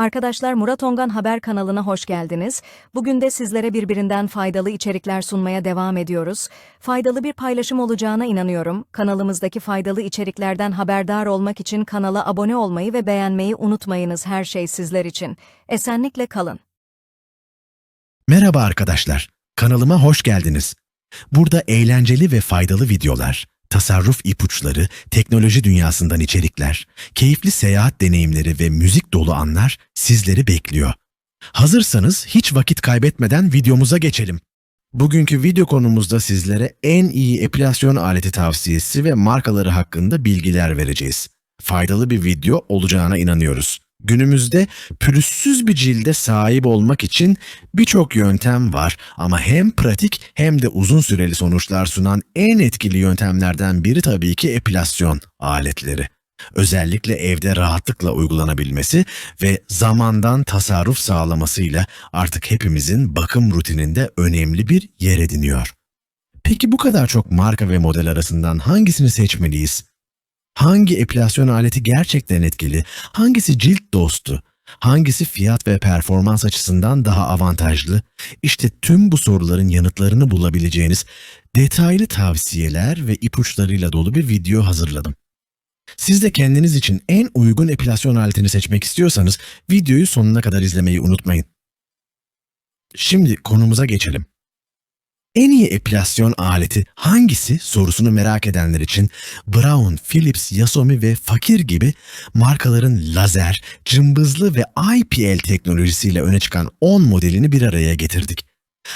Arkadaşlar Murat Ongan Haber kanalına hoş geldiniz. Bugün de sizlere birbirinden faydalı içerikler sunmaya devam ediyoruz. Faydalı bir paylaşım olacağına inanıyorum. Kanalımızdaki faydalı içeriklerden haberdar olmak için kanala abone olmayı ve beğenmeyi unutmayınız her şey sizler için. Esenlikle kalın. Merhaba arkadaşlar, kanalıma hoş geldiniz. Burada eğlenceli ve faydalı videolar, tasarruf ipuçları, teknoloji dünyasından içerikler, keyifli seyahat deneyimleri ve müzik dolu anlar sizleri bekliyor. Hazırsanız hiç vakit kaybetmeden videomuza geçelim. Bugünkü video konumuzda sizlere en iyi epilasyon aleti tavsiyesi ve markaları hakkında bilgiler vereceğiz. Faydalı bir video olacağına inanıyoruz. Günümüzde pürüzsüz bir cilde sahip olmak için birçok yöntem var ama hem pratik hem de uzun süreli sonuçlar sunan en etkili yöntemlerden biri tabii ki epilasyon aletleri. Özellikle evde rahatlıkla uygulanabilmesi ve zamandan tasarruf sağlamasıyla artık hepimizin bakım rutininde önemli bir yer ediniyor. Peki bu kadar çok marka ve model arasından hangisini seçmeliyiz? Hangi epilasyon aleti gerçekten etkili? Hangisi cilt dostu? Hangisi fiyat ve performans açısından daha avantajlı? İşte tüm bu soruların yanıtlarını bulabileceğiniz detaylı tavsiyeler ve ipuçlarıyla dolu bir video hazırladım. Siz de kendiniz için en uygun epilasyon aletini seçmek istiyorsanız videoyu sonuna kadar izlemeyi unutmayın. Şimdi konumuza geçelim. En iyi epilasyon aleti hangisi sorusunu merak edenler için Brown, Philips, Yasomi ve Fakir gibi markaların lazer, cımbızlı ve IPL teknolojisiyle öne çıkan 10 modelini bir araya getirdik.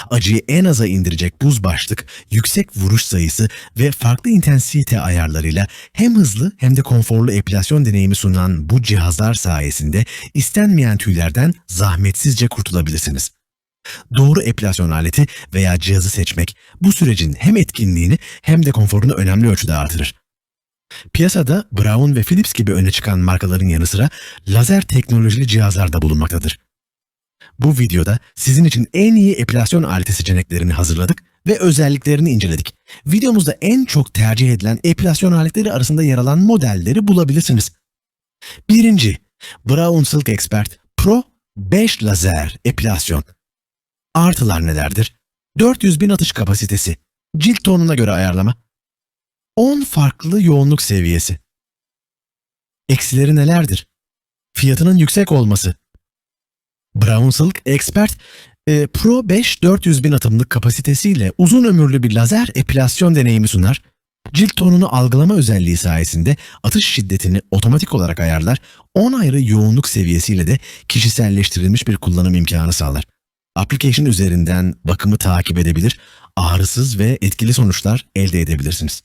Acıyı en aza indirecek buz başlık, yüksek vuruş sayısı ve farklı intensite ayarlarıyla hem hızlı hem de konforlu epilasyon deneyimi sunan bu cihazlar sayesinde istenmeyen tüylerden zahmetsizce kurtulabilirsiniz. Doğru epilasyon aleti veya cihazı seçmek bu sürecin hem etkinliğini hem de konforunu önemli ölçüde artırır. Piyasada Brown ve Philips gibi öne çıkan markaların yanı sıra lazer teknolojili cihazlar da bulunmaktadır. Bu videoda sizin için en iyi epilasyon aleti seçeneklerini hazırladık ve özelliklerini inceledik. Videomuzda en çok tercih edilen epilasyon aletleri arasında yer alan modelleri bulabilirsiniz. Birinci, Brown Silk Expert Pro 5 lazer epilasyon. Artılar nelerdir? 400 bin atış kapasitesi, cilt tonuna göre ayarlama, 10 farklı yoğunluk seviyesi. Eksileri nelerdir? Fiyatının yüksek olması. Brown Silk Expert e, Pro 5 400 bin atımlık kapasitesiyle uzun ömürlü bir lazer epilasyon deneyimi sunar. Cilt tonunu algılama özelliği sayesinde atış şiddetini otomatik olarak ayarlar, 10 ayrı yoğunluk seviyesiyle de kişiselleştirilmiş bir kullanım imkanı sağlar. Application üzerinden bakımı takip edebilir, ağrısız ve etkili sonuçlar elde edebilirsiniz.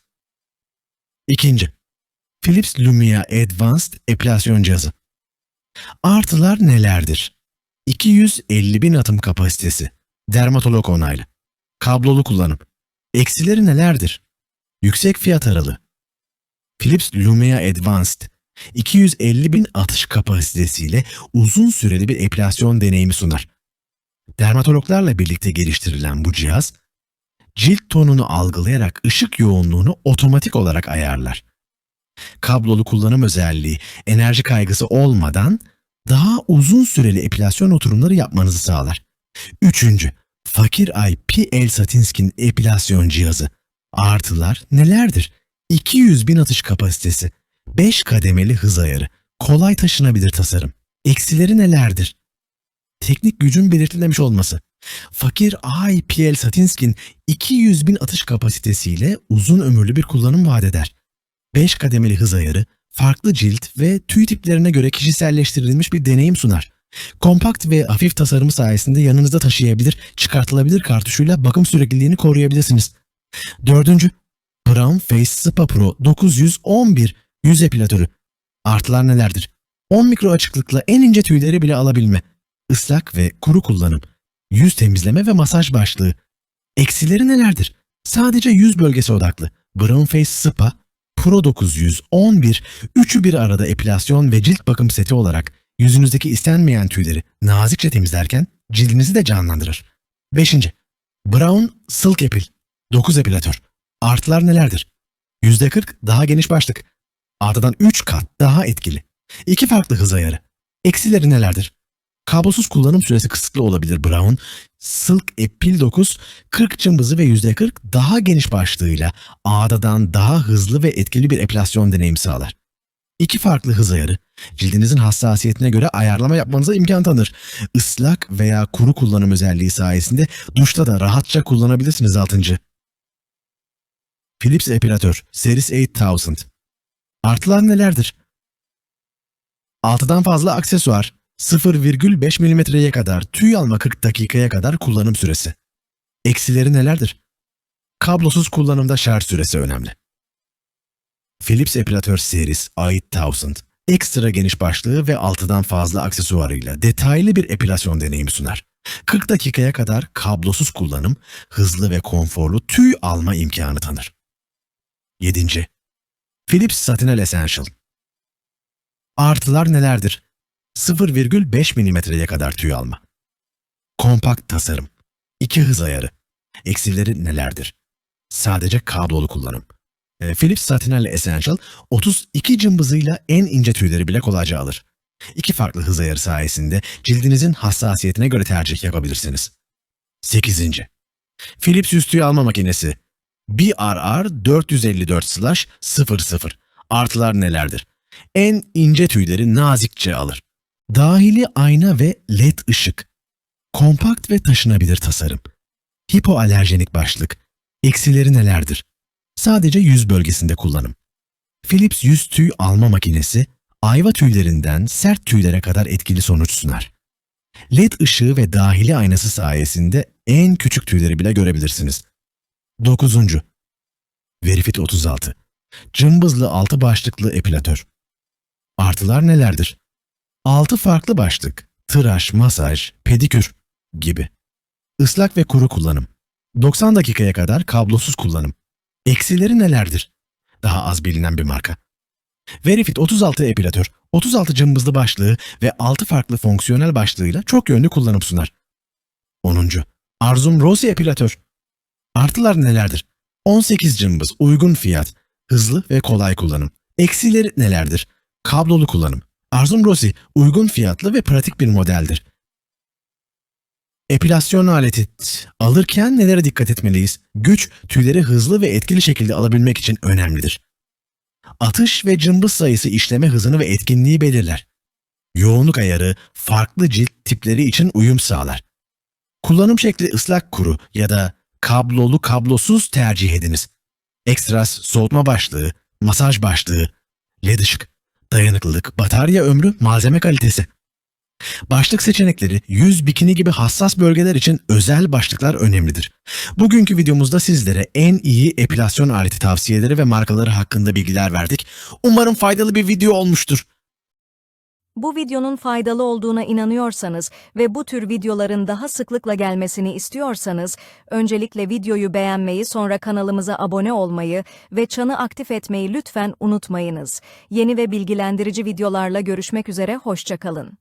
İkinci, Philips Lumia Advanced epilasyon cihazı. Artılar nelerdir? 250 bin atım kapasitesi, dermatolog onaylı, kablolu kullanım. Eksileri nelerdir? Yüksek fiyat aralığı. Philips Lumia Advanced 250 bin atış kapasitesiyle uzun süreli bir epilasyon deneyimi sunar. Dermatologlarla birlikte geliştirilen bu cihaz, cilt tonunu algılayarak ışık yoğunluğunu otomatik olarak ayarlar. Kablolu kullanım özelliği, enerji kaygısı olmadan daha uzun süreli epilasyon oturumları yapmanızı sağlar. Üçüncü, Fakir IPL Satinskin epilasyon cihazı. Artılar nelerdir? 200 bin atış kapasitesi, 5 kademeli hız ayarı, kolay taşınabilir tasarım. Eksileri nelerdir? Teknik gücün belirtilemiş olması. Fakir IPL Satinskin 200 bin atış kapasitesiyle uzun ömürlü bir kullanım vaat eder. 5 kademeli hız ayarı, farklı cilt ve tüy tiplerine göre kişiselleştirilmiş bir deneyim sunar. Kompakt ve hafif tasarımı sayesinde yanınızda taşıyabilir, çıkartılabilir kartuşuyla bakım sürekliliğini koruyabilirsiniz. Dördüncü, Brown Face Spa Pro 911 yüz epilatörü. Artılar nelerdir? 10 mikro açıklıkla en ince tüyleri bile alabilme ıslak ve kuru kullanım, yüz temizleme ve masaj başlığı. Eksileri nelerdir? Sadece yüz bölgesi odaklı. Brown Face Spa, Pro 911, üçü bir arada epilasyon ve cilt bakım seti olarak yüzünüzdeki istenmeyen tüyleri nazikçe temizlerken cildinizi de canlandırır. 5. Brown Silk Epil, 9 epilatör. Artılar nelerdir? %40 daha geniş başlık. Ardından 3 kat daha etkili. İki farklı hız ayarı. Eksileri nelerdir? Kablosuz kullanım süresi kısıtlı olabilir Brown. Silk Epil 9 40 cımbızı ve %40 daha geniş başlığıyla ağdadan daha hızlı ve etkili bir epilasyon deneyimi sağlar. İki farklı hız ayarı, cildinizin hassasiyetine göre ayarlama yapmanıza imkan tanır. Islak veya kuru kullanım özelliği sayesinde duşta da rahatça kullanabilirsiniz 6. Philips Epilatör Series 8000 Artılar nelerdir? 6'dan fazla aksesuar, 0,5 mm'ye kadar tüy alma 40 dakikaya kadar kullanım süresi. Eksileri nelerdir? Kablosuz kullanımda şarj süresi önemli. Philips Epilatör Series 8000 ekstra geniş başlığı ve 6'dan fazla aksesuarıyla detaylı bir epilasyon deneyimi sunar. 40 dakikaya kadar kablosuz kullanım, hızlı ve konforlu tüy alma imkanı tanır. 7. Philips Satinel Essential Artılar nelerdir? 0,5 mm'ye kadar tüy alma. Kompakt tasarım. 2 hız ayarı. Eksileri nelerdir? Sadece kablolu kullanım. E, Philips Satinel Essential 32 cımbızıyla en ince tüyleri bile kolayca alır. İki farklı hız ayarı sayesinde cildinizin hassasiyetine göre tercih yapabilirsiniz. 8. Philips yüz tüy alma makinesi BRR 454/00 Artılar nelerdir? En ince tüyleri nazikçe alır. Dahili ayna ve led ışık. Kompakt ve taşınabilir tasarım. Hipoalerjenik başlık. Eksileri nelerdir? Sadece yüz bölgesinde kullanım. Philips yüz tüy alma makinesi, ayva tüylerinden sert tüylere kadar etkili sonuç sunar. LED ışığı ve dahili aynası sayesinde en küçük tüyleri bile görebilirsiniz. 9. Verifit 36 Cımbızlı altı başlıklı epilatör. Artılar nelerdir? 6 farklı başlık, tıraş, masaj, pedikür gibi. Islak ve kuru kullanım. 90 dakikaya kadar kablosuz kullanım. Eksileri nelerdir? Daha az bilinen bir marka. Verifit 36 epilatör, 36 cımbızlı başlığı ve 6 farklı fonksiyonel başlığıyla çok yönlü kullanım sunar. 10. Arzum Rossi epilatör. Artılar nelerdir? 18 cımbız, uygun fiyat, hızlı ve kolay kullanım. Eksileri nelerdir? Kablolu kullanım. Arzum Rossi uygun fiyatlı ve pratik bir modeldir. Epilasyon aleti alırken nelere dikkat etmeliyiz? Güç, tüyleri hızlı ve etkili şekilde alabilmek için önemlidir. Atış ve cımbız sayısı işleme hızını ve etkinliği belirler. Yoğunluk ayarı farklı cilt tipleri için uyum sağlar. Kullanım şekli ıslak kuru ya da kablolu kablosuz tercih ediniz. Ekstras soğutma başlığı, masaj başlığı, led ışık, dayanıklılık, batarya ömrü, malzeme kalitesi. Başlık seçenekleri yüz bikini gibi hassas bölgeler için özel başlıklar önemlidir. Bugünkü videomuzda sizlere en iyi epilasyon aleti tavsiyeleri ve markaları hakkında bilgiler verdik. Umarım faydalı bir video olmuştur. Bu videonun faydalı olduğuna inanıyorsanız ve bu tür videoların daha sıklıkla gelmesini istiyorsanız, öncelikle videoyu beğenmeyi sonra kanalımıza abone olmayı ve çanı aktif etmeyi lütfen unutmayınız. Yeni ve bilgilendirici videolarla görüşmek üzere, hoşçakalın.